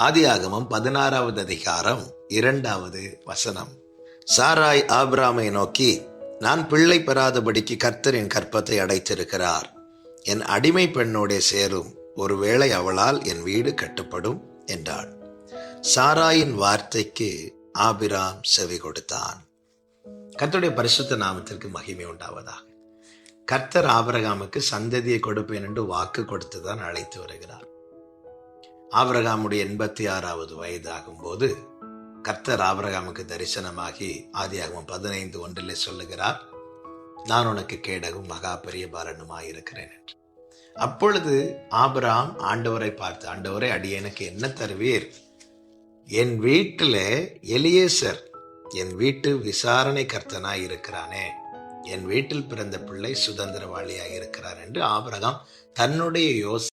ஆதியாகமம் பதினாறாவது அதிகாரம் இரண்டாவது வசனம். சாராய் ஆபிராமை நோக்கி நான் பிள்ளை பெறாதபடிக்கு கர்த்தரின் கற்பத்தை அடைத்திருக்கிறார். என் அடிமை பெண்ணோடே சேரும். ஒருவேளை அவளால் என் வீடு கட்டப்படும் என்றாள். சாராயின் வார்த்தைக்கு ஆபிராம் செவி கொடுத்தான். கர்த்தருடைய பரிசுத்த நாமத்திற்கு மகிமை உண்டாவதாக. கர்த்தர் ஆபிரகாமுக்கு சந்ததியை கொடுப்பேன் என்று வாக்கு கொடுத்துதான் அழைத்து வருகிறார். ஆபிரகாமுடைய எண்பத்தி ஆறாவது வயதாகும் போது கர்த்தர் ஆபிரகாமுக்கு தரிசனமாகி ஆதியாகவும் பதினைந்து ஒன்றிலே சொல்லுகிறார் நான் உனக்கு கேடகும் மகா பெரிய பாரனுமாய் இருக்கிறேன் என்று. அப்பொழுது ஆபிரகாம் ஆண்டவரை பார்த்து ஆண்டவரை அடியனுக்கு என்ன தருவீர்? என் வீட்டில் எலியேசர் என் வீட்டு விசாரணை கர்த்தனாய் இருக்கிறானே என் வீட்டில் பிறந்த பிள்ளை சுதந்திரவாளியாக இருக்கிறார் என்று ஆபிரகாம் தன்னுடைய யோசனை